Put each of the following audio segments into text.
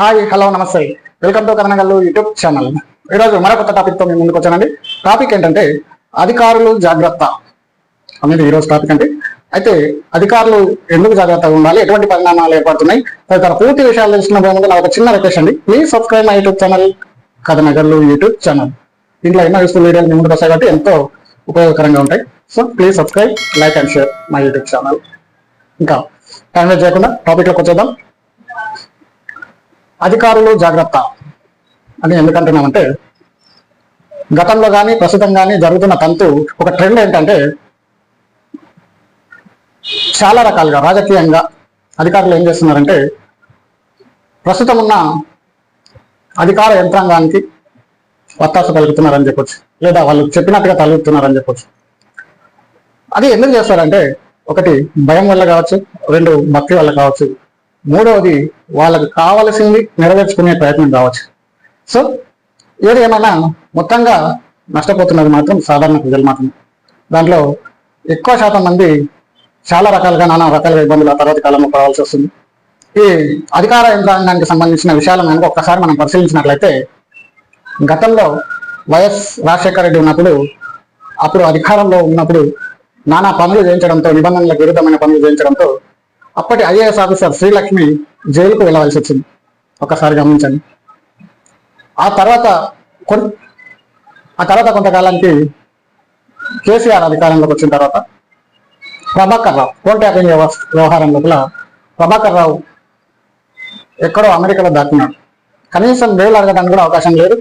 Hi hello నమస్తే. Welcome to Kathanagallu YouTube channel ఈరోజు మరో కొత్త టాపిక్తో మేము ముందుకు వచ్చానండి. టాపిక్ ఏంటంటే అధికారులు జాగ్రత్త అనేది ఈరోజు టాపిక్ అండి. అయితే అధికారులు ఎందుకు జాగ్రత్తగా ఉండాలి? ఎటువంటి పరిణామాలు ఏర్పడుతున్నాయి? తదితర పూర్తి విషయాలు తెలుసుకున్న ముందు నా ఒక చిన్న రిక్వెస్ట్ అండి. Please subscribe my YouTube channel Kathanagallu YouTube channel దీంట్లో ఎన్నో యూస్ఫుల్ వీడియోలు ముందుకు వస్తాయి కాబట్టి ఎంతో ఉపయోగకరంగా ఉంటాయి. So please subscribe like and share my YouTube channel ఇంకా టైం వేస్ట్ చేయకుండా టాపిక్లోకి వచ్చేద్దాం. అధికారులు జాగ్రత్త అని ఎందుకంటున్నామంటే గతంలో కానీ ప్రస్తుతం కానీ జరుగుతున్న తంతు ఒక ట్రెండ్ ఏంటంటే చాలా రకాలుగా రాజకీయంగా అధికారులు ఏం చేస్తున్నారంటే ప్రస్తుతం ఉన్న అధికార యంత్రాంగానికి వత్తాస పలుకుతున్నారని చెప్పొచ్చు. లేదా వాళ్ళు చెప్పినట్టుగా తలుగుతున్నారని చెప్పొచ్చు. అది ఎందుకు చేస్తారంటే ఒకటి భయం వల్ల కావచ్చు రెండు భక్తి వల్ల కావచ్చు. మూడవది వాళ్ళకు కావలసింది నెరవేర్చుకునే ప్రయత్నం కావచ్చు. సో ఏది ఏమైనా మొత్తంగా నష్టపోతున్నది మాత్రం సాధారణ ప్రజలు మాత్రమే దాంట్లో ఎక్కువ శాతం మంది చాలా రకాలుగా నానా రకాలుగా ఇబ్బందులు ఆ తర్వాత కాలంలో పడవలసి వస్తుంది. ఈ అధికార యంత్రాంగానికి సంబంధించిన విషయాలను కనుక ఒక్కసారి మనం పరిశీలించినట్లయితే గతంలో వైఎస్ రాజశేఖర రెడ్డి ఉన్నప్పుడు అప్పుడు అధికారంలో ఉన్నప్పుడు నానా పనులు చేయించడంతో నిబంధనలకు విరుద్ధమైన పనులు చేయించడంతో అప్పటి ఐఏఎస్ ఆఫీసర్ శ్రీలక్ష్మి జైలుకు వెళ్ళవలసి వచ్చింది. ఒకసారి గమనించండి. ఆ తర్వాత కొన్ ఆ తర్వాత కొంతకాలానికి కేసీఆర్ అధికారంలోకి వచ్చిన తర్వాత ప్రభాకర్ రావు కోర్టు ట్యాపింగ్ వ్యవహారం లోపల ప్రభాకర్ రావు ఎక్కడో అమెరికాలో దాక్కున్నాడు. కనీసం వేలు అడగడానికి కూడా అవకాశం లేదు.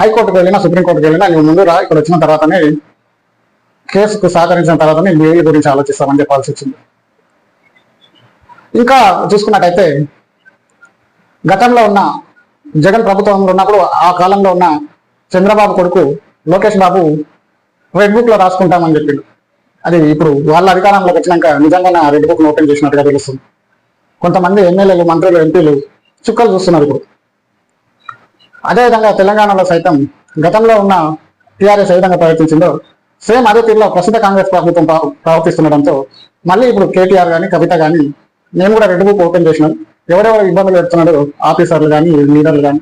హైకోర్టుకు వెళ్ళినా సుప్రీంకోర్టుకు వెళ్ళినా నువ్వు ముందు రా ఇక్కడ వచ్చిన తర్వాతనే కేసుకు సహకరించిన తర్వాతనే వేలు గురించి ఆలోచిస్తామని చెప్పాల్సి వచ్చింది. ఇంకా చూసుకున్నట్టయితే గతంలో ఉన్న జగన్ ప్రభుత్వంలో ఉన్నప్పుడు ఆ కాలంలో ఉన్న చంద్రబాబు కొడుకు లోకేష్ బాబు రెడ్ బుక్లో రాసుకుంటామని చెప్పిండు. అది ఇప్పుడు వాళ్ళ అధికారంలోకి వచ్చినాక నిజంగానే రెడ్ బుక్ ఓపెన్ చేసినట్టుగా తెలుస్తుంది. కొంతమంది ఎమ్మెల్యేలు మంత్రులు ఎంపీలు చుక్కలు చూస్తున్నారు ఇప్పుడు. అదేవిధంగా తెలంగాణలో సైతం గతంలో ఉన్న టీఆర్ఎస్ ఏ విధంగా ప్రవర్తించిందో సేమ్ అదే తీరులో ప్రస్తుత కాంగ్రెస్ ప్రభుత్వం ప్రవర్తిస్తుండడంతో మళ్ళీ ఇప్పుడు కేటీఆర్ కానీ కవిత కానీ నేను కూడా రెడ్ బుక్ ఓపెన్ చేసినాను ఎవరెవరు ఇబ్బందులు పెడుతున్నాడో ఆఫీసర్లు కానీ లీడర్లు కానీ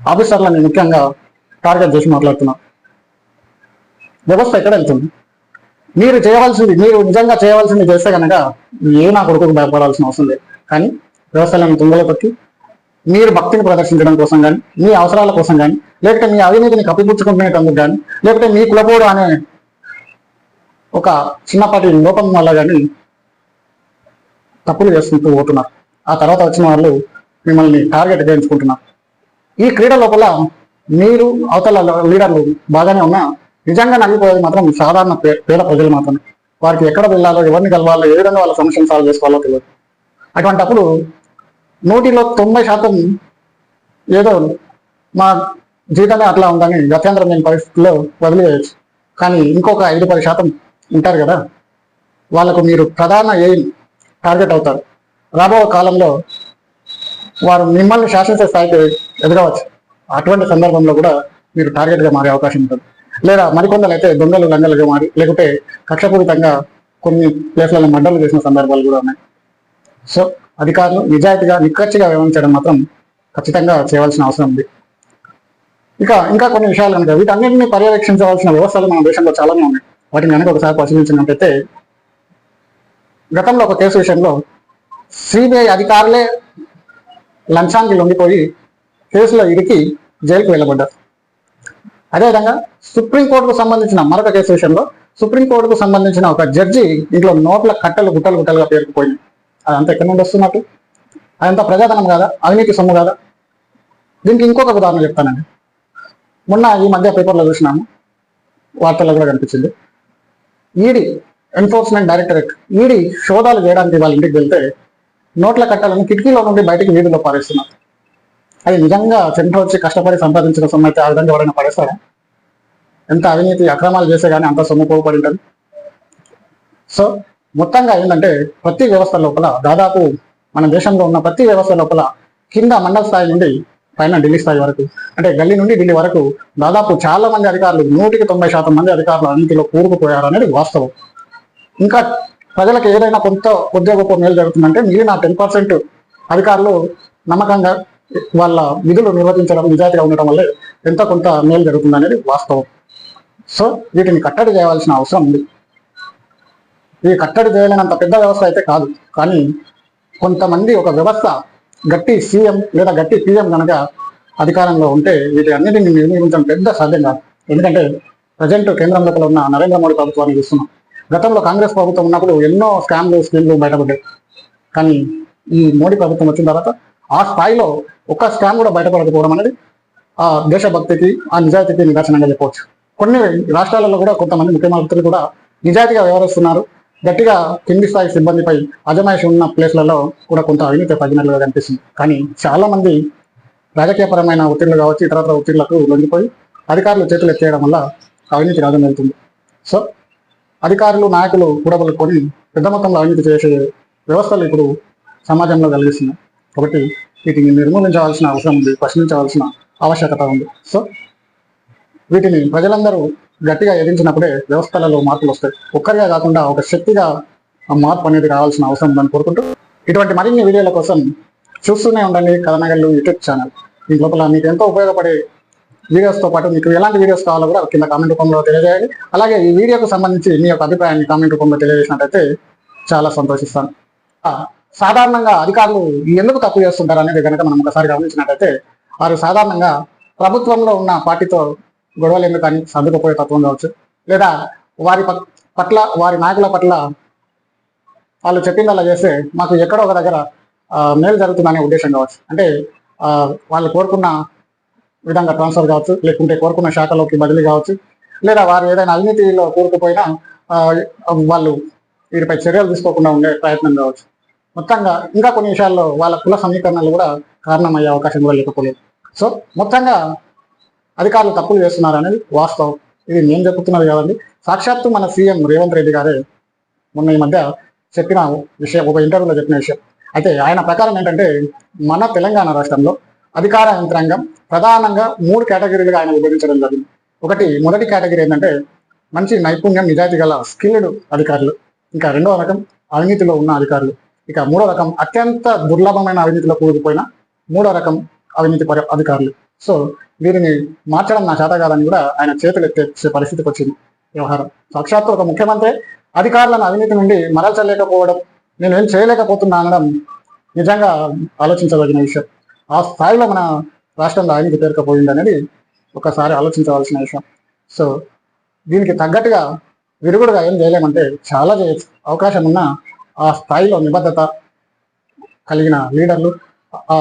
ఆఫీసర్లని ముఖ్యంగా టార్గెట్ చేసి మాట్లాడుతున్నా. వ్యవస్థ ఎక్కడ వెళ్తుంది? మీరు చేయవలసింది మీరు నిజంగా చేయవలసింది చేస్తే కనుక ఏ నా కొడుకు భయపడాల్సిన అవసరం లేదు. కానీ వ్యవస్థలను తుంగలో పట్టి మీరు భక్తిని ప్రదర్శించడం కోసం కానీ మీ అవసరాల కోసం కానీ లేకపోతే మీ అవినీతిని కప్పిపుచ్చుకునేటందుకు కానీ లేకపోతే మీ కులపోడు అనే ఒక చిన్నపాటి లోపం వల్ల కానీ తప్పులు చేసుకుంటూ పోతున్నారు. ఆ తర్వాత వచ్చిన వాళ్ళు మిమ్మల్ని టార్గెట్ చేయించుకుంటున్నారు. ఈ క్రీడ లోపల మీరు అవతల లీడర్లు బాగానే ఉన్నా నిజంగా నలిగిపోయేది మాత్రం సాధారణ పే- పేద ప్రజలు మాత్రమే. వారికి ఎక్కడ వెళ్ళాలో ఎవరిని కలవాలో ఏ విధంగా వాళ్ళ సమస్యను సాల్వ్ చేసుకోవాలో తెలియదు. అటువంటప్పుడు నూటిలో తొంభై శాతం ఏదో మా జీవితమే అట్లా ఉందని గత్యంతరం లేని పరిస్థితుల్లో వదిలేయచ్చు కానీ ఇంకొక ఐదు పది శాతం ఉంటారు కదా? వాళ్ళకు మీరు ప్రధాన ఎయిమ్ టార్గెట్ అవుతారు. రాబో కాలంలో వారు మిమ్మల్ని శాసించే స్థాయికి ఎదగవచ్చు. అటువంటి సందర్భంలో కూడా మీరు టార్గెట్గా మారే అవకాశం ఉంటుంది. లేదా మరికొందరు అయితే దొంగలు లంగలుగా మారి లేకుంటే కక్షపూరితంగా కొన్ని ప్లేస్లలో మడ్డలు చేసిన సందర్భాలు కూడా ఉన్నాయి. సో అధికారులు నిజాయితీగా నిక్కచ్చిగా వ్యవహరించడం మాత్రం ఖచ్చితంగా చేయవలసిన అవసరం ఉంది. ఇక ఇంకా కొన్ని విషయాలు కనుక వీటన్నింటినీ పర్యవేక్షించవలసిన వ్యవస్థలు మన దేశంలో చాలానే ఉన్నాయి. వాటిని కనుక ఒకసారి పరిశీలించినట్టయితే గతంలో ఒక కేసు విషయంలో సిబిఐ అధికారులే లంచానికి లొంగిపోయి కేసులో ఇరికి జైలుకు వెళ్ళబడ్డారు. అదేవిధంగా సుప్రీంకోర్టుకు సంబంధించిన మరొక కేసు విషయంలో సుప్రీంకోర్టుకు సంబంధించిన ఒక జడ్జి ఇంట్లో నోట్ల కట్టలు గుట్టలు గుట్టలుగా పేరుకుపోయింది అదంతా ఎక్కడి నుండి వస్తున్నట్టు? అదంతా ప్రజాధనం కాదా? అవినీతి సొమ్ము కాదా? దీనికి ఇంకొక ఉదాహరణ చెప్తానండి. మొన్న ఈ మధ్య పేపర్లో చూసినాము వార్తల్లో కూడా కనిపించింది. ఈడీ ఎన్ఫోర్స్మెంట్ డైరెక్టరేట్ ఈడీ శోధాలు చేయడానికి వాళ్ళ ఇంటికి వెళ్తే నోట్ల కట్టాలను కిటికీలో నుండి బయటికి నీటిలో పారేస్తున్నారు. అది నిజంగా చెంట వచ్చి కష్టపడి సంపాదించిన సొమ్ము అయితే ఆ విధంగా ఎవరైనా పడేస్తారా ఎంత అవినీతి అక్రమాలు చేస్తే కానీ అంత సొమ్ము పోగుపడి ఉంటుంది సో మొత్తంగా ఏంటంటే ప్రతి వ్యవస్థ లోపల దాదాపు మన దేశంలో ఉన్న ప్రతి వ్యవస్థ లోపల కింద మండల స్థాయి నుండి పైన ఢిల్లీ స్థాయి వరకు అంటే గల్లీ నుండి ఢిల్లీ వరకు దాదాపు చాలా మంది అధికారులు నూటికి తొంభై శాతం మంది అధికారులు అన్నింటిలో కూరుకుపోయారు అనేది వాస్తవం. ఇంకా ప్రజలకు ఏదైనా కొంత కొద్దిగా గొప్ప మేలు జరుగుతుందంటే మిగిలిన టెన్ పర్సెంట్ అధికారులు నమ్మకంగా వాళ్ళ విధులు నిర్వర్తించడం నిజాయితీగా ఉండటం వల్లే ఎంత కొంత మేలు జరుగుతుంది అనేది వాస్తవం. సో వీటిని కట్టడి చేయాల్సిన అవసరం ఉంది. ఈ కట్టడి చేయలేనంత పెద్ద వ్యవస్థ అయితే కాదు. కానీ కొంతమంది ఒక వ్యవస్థ గట్టి సీఎం లేదా గట్టి పీఎం కనుక అధికారంలో ఉంటే వీటి అన్నిటిని నిర్మించడం పెద్ద సాధ్యం కాదు. ఎందుకంటే ప్రజెంట్ కేంద్రం లోపల ఉన్న నరేంద్ర మోడీ ప్రభుత్వాన్ని చూస్తున్నాం. గతంలో కాంగ్రెస్ ప్రభుత్వం ఉన్నప్పుడు ఎన్నో స్కామ్లు స్కీమ్లు బయటపడ్డాయి. కానీ ఈ మోడీ ప్రభుత్వం వచ్చిన తర్వాత ఆ స్థాయిలో ఒక్క స్కామ్ కూడా బయటపడకపోవడం అనేది ఆ దేశభక్తికి ఆ నిజాయితీకి నిదర్శనంగా చెప్పవచ్చు. కొన్ని రాష్ట్రాలలో కూడా కొంతమంది ముఖ్యమంత్రులు కూడా నిజాయితీగా వ్యవహరిస్తున్నారు. గట్టిగా కింది స్థాయి సిబ్బందిపై అజమాయిషి ఉన్న ప్లేస్లలో కూడా కొంత అవినీతి తగినట్లుగా కనిపిస్తుంది. కానీ చాలామంది రాజకీయపరమైన ఒత్తిళ్ళు కావచ్చు ఇతరత్ర ఒత్తిళ్ళకు లొంగిపోయి అధికారులు చేతులు ఎత్తేయడం వల్ల అవినీతి రాజం వెళ్తుంది. సో అధికారులు నాయకులు కూడబలుకొని పెద్ద మొత్తంలో అవినీతి చేసే వ్యవస్థలు ఇప్పుడు సమాజంలో కలిగిస్తున్నాయి. కాబట్టి వీటిని నిర్మూలించవలసిన అవసరం ఉంది ప్రశ్నించవలసిన ఆవశ్యకత ఉంది. సో వీటిని ప్రజలందరూ గట్టిగా ఎదించినప్పుడే వ్యవస్థలలో మార్పులు వస్తాయి. ఒక్కరిగా కాకుండా ఒక శక్తిగా ఆ మార్పు అనేది రావాల్సిన అవసరం ఉందని కోరుకుంటూ ఇటువంటి మరిన్ని వీడియోల కోసం చూస్తూనే ఉండండి కథనగళ్ళు యూట్యూబ్ ఛానల్. దీని లోపల మీకు ఎంతో ఉపయోగపడే వీడియోస్తో పాటు మీకు ఎలాంటి వీడియోస్ కావాలో కూడా కింద కామెంట్ రూపంలో తెలియజేయాలి అలాగే ఈ వీడియోకు సంబంధించి మీ యొక్క అభిప్రాయాన్ని కామెంట్ రూపంలో తెలియజేసినట్టయితే చాలా సంతోషిస్తాను. సాధారణంగా అధికారులు ఎందుకు తప్పు చేస్తుంటారు అనేది కనుక మనం ఒకసారి గమనించినట్టయితే వారు సాధారణంగా ప్రభుత్వంలో ఉన్న పార్టీతో గొడవలు ఎందుకని సర్దుకుపోయే తత్వం కావచ్చు లేదా వారి పట్- పట్ల వారి నాయకుల పట్ల వాళ్ళు చెప్పిందల్లా చేస్తే మాకు ఎక్కడో ఒక దగ్గర మేలు జరుగుతుందనే ఉద్దేశం కావచ్చు. అంటే వాళ్ళు కోరుకున్న విధంగా ట్రాన్స్ఫర్ కావచ్చు లేకుంటే కోరుకున్న శాఖలోకి బదిలీ కావచ్చు లేదా వారు ఏదైనా అవినీతిలో కూరుకుపోయినా వాళ్ళు వీరిపై చర్యలు తీసుకోకుండా ఉండే ప్రయత్నం కావచ్చు. మొత్తంగా ఇంకా కొన్ని విషయాల్లో వాళ్ళ కుల సమీకరణలు కూడా కారణమయ్యే అవకాశం కూడా లేకపోలేదు. సో మొత్తంగా అధికారులు తప్పులు చేస్తున్నారు అనేది వాస్తవం. ఇది నేను చెప్తున్నది కాదండి. సాక్షాత్తు మన సీఎం రేవంత్ రెడ్డి గారే మొన్న ఈ మధ్య చెప్పిన విషయం ఒక ఇంటర్వ్యూలో చెప్పిన విషయం. అయితే ఆయన ప్రకారం ఏంటంటే మన తెలంగాణ రాష్ట్రంలో అధికార యంత్రాంగం ప్రధానంగా మూడు కేటగిరీలుగా ఆయన విభజించడం జరిగింది. ఒకటి మొదటి కేటగిరీ ఏంటంటే మంచి నైపుణ్యం నిజాయితీ గల స్కిల్డ్ అధికారులు. ఇంకా రెండవ రకం అవినీతిలో ఉన్న అధికారులు. ఇక మూడో రకం అత్యంత దుర్లభమైన అవినీతిలో కూరుకుపోయిన మూడో రకం అవినీతి పరి అధికారులు. సో వీరిని మార్చడం నా చేత కాదని కూడా ఆయన చేతులు పరిస్థితికి వచ్చింది వ్యవహారం. సాక్షాత్తు ఒక ముఖ్యమంత్రి అధికారులను అవినీతి నుండి మరల్చలేకపోవడం నేను ఏం చేయలేకపోతున్నా అనడం నిజంగా ఆలోచించదగిన విషయం. ఆ స్థాయిలో మన రాష్ట్రంలో అవినీతి పేరుకపోయింది అనేది ఒకసారి ఆలోచించవలసిన విషయం. సో దీనికి తగ్గట్టుగా విరుగుడుగా ఏం చేయలేమంటే చాలా చేయొచ్చు. అవకాశం ఉన్న ఆ స్థాయిలో నిబద్ధత కలిగిన లీడర్లు ఆ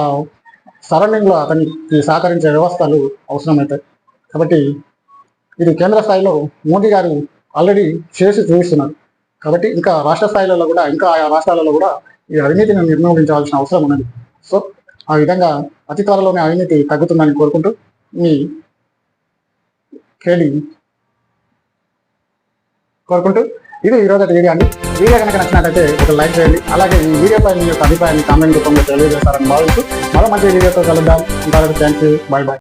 సరౌండింగ్లో అతనికి సహకరించే వ్యవస్థలు అవసరమవుతాయి కాబట్టి ఇది కేంద్ర స్థాయిలో మోదీ గారు ఆల్రెడీ చేసి చూపిస్తున్నారు. కాబట్టి ఇంకా రాష్ట్ర స్థాయిలలో కూడా ఇంకా ఆయా రాష్ట్రాలలో కూడా ఈ అవినీతిని నిర్మూలించాల్సిన అవసరం ఉన్నది. సో ఆ విధంగా అతి త్వరలోనే అవినీతి తగ్గుతుందని కోరుకుంటూ మీ కేడి కోరుకుంటూ ఇది ఈరోజు రోజు వీడియో అండి. వీడియో కనుక నచ్చినట్లయితే ఒక లైక్ చేయండి. అలాగే ఈ వీడియోపై మీ యొక్క అభిప్రాయాన్ని కామెంట్ రూపంలో తెలియజేస్తారని భావిస్తూ మరో మంచి వీడియోతో కలుద్దాం. Thank you. Bye bye